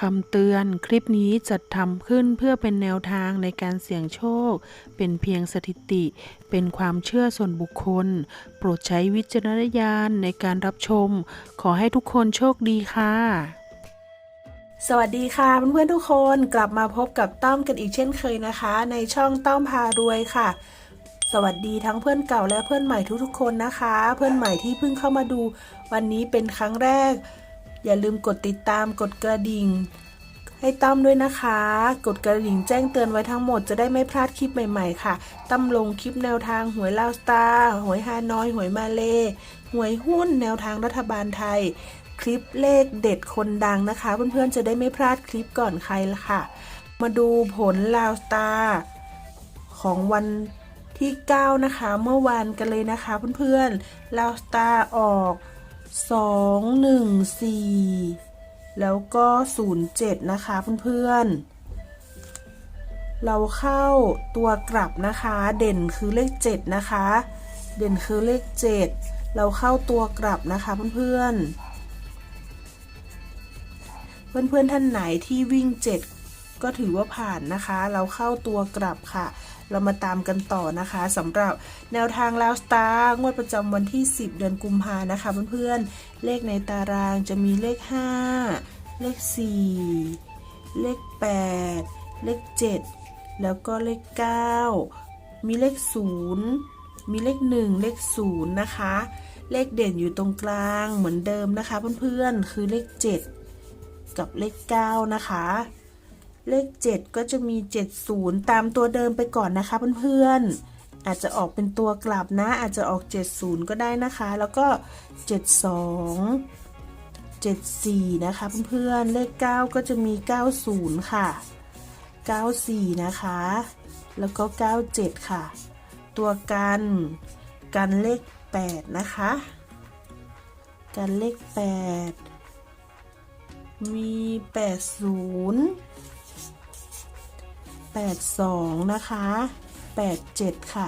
คำเตือนคลิปนี้จัดทำขึ้นเพื่อเป็นแนวทางในการเสี่ยงโชค เป็นเพียงสถิติ เป็นความเชื่อส่วนบุคคล โปรดใช้วิจารณญาณในการรับชม ขอให้ทุกคนโชคดีค่ะ สวัสดีค่ะเพื่อนๆทุกคนกลับมาพบกับต้อมกันอีกเช่นเคยนะคะ ในช่องต้อมพารวยค่ะ สวัสดีทั้งเพื่อนเก่าและเพื่อนใหม่ทุกๆคนนะคะ เพื่อนใหม่ที่เพิ่งเข้ามาดู วันนี้เป็นครั้งแรก อย่าลืมกดติดตามกดกระดิ่ง ให้ตั้มด้วยนะคะ กดกระดิ่งแจ้งเตือนไว้ทั้งหมดจะได้ไม่พลาดคลิปใหม่ๆ ค่ะ ตั้มลงคลิปแนวทางหวยลาวสตาร์หวยฮานอย หวยมาเลหวยหุ้นแนวทางรัฐบาลไทย คลิปเลขเด็ดคนดังนะคะ เพื่อนๆจะได้ไม่พลาดคลิปก่อนใครละค่ะ มาดูผลลาวสตาร์ของวันที่ 9 นะคะ เมื่อวานกันเลยนะคะเพื่อนๆลาวสตาร์ออก 214แล้วก็07นะคะเพื่อนๆ เราเข้าตัวกลับนะคะ เด่นคือเลข7นะคะ เด่นคือเลข7เราเข้าตัวกลับนะคะเพื่อนๆ เพื่อนๆท่านไหนที่วิ่ง7 ก็ถือว่าผ่านนะคะ เราเข้าตัวกลับค่ะ เรามาตามกันต่อนะคะสำหรับแนวทางลาวสตาร์งวดประจำวันที่ 10 เดือนกุมภานะคะเพื่อนๆเลขในตารางจะมีเลข 5 เลข 4 เลข 8 เลข 7 แล้วก็เลข 9 มีเลข 0 มีเลข 1 เลข 0 นะคะ เลขเด่นอยู่ตรงกลางเหมือนเดิมนะคะเพื่อนๆคือเลข 7 กับเลข 9 นะคะ เลข 7 ก็จะมี 70 ตามตัวเดิมไปก่อนนะคะเพื่อนๆ อาจจะออกเป็นตัวกลับนะ อาจจะออก 70 ก็ได้นะคะ แล้วก็ 72 74 นะคะเพื่อนๆ เลข 9 ก็จะมี 90 ค่ะ 94 นะคะ แล้วก็ 97 ค่ะ ตัวกันกันเลข 8 นะคะ กันเลข 8 มี 80 82 นะคะ 87 ค่ะ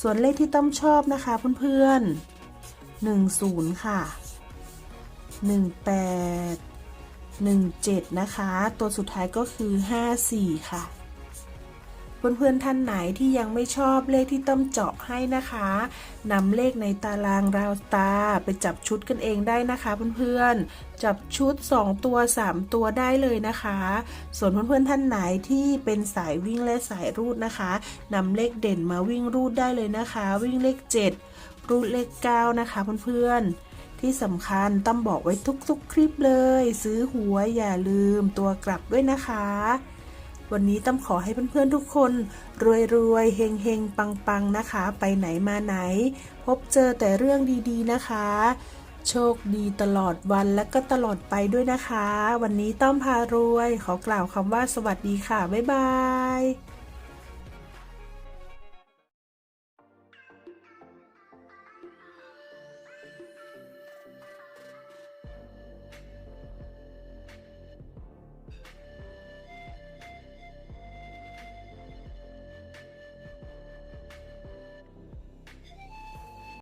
ส่วนเลขที่ต้อมชอบนะคะเพื่อนๆ 10 ค่ะ 18 17 นะคะ ตัวสุดท้ายก็คือ 54 ค่ะ เพื่อนๆท่านไหนที่ยังไม่ชอบเลขที่ต้อมเจาะให้นะคะนำเลขในตารางราวสตาร์ไปจับชุดกันเองได้นะคะเพื่อนๆจับชุด 2 ตัว 3 ตัวได้เลยนะคะ ส่วนเพื่อนๆท่านไหนที่เป็นสายวิ่งและสายรูดนะคะนำเลขเด่นมาวิ่งรูดได้เลยนะคะ วิ่งเลข 7 รูดเลข 9 นะคะเพื่อนๆที่สำคัญต้อมบอกไว้ทุกๆคลิปเลย ซื้อหัวอย่าลืมตัวกลับด้วยนะคะ วันนี้ต้องขอให้เพื่อนๆทุกคน รวยๆเฮงเฮงปังปังนะคะ ไปไหนมาไหน พบเจอแต่เรื่องดีๆนะคะ โชคดีตลอดวันและก็ตลอดไปด้วยนะคะ วันนี้ต้อมพารวย ขอกล่าวคำว่าสวัสดีค่ะ บ๊ายบาย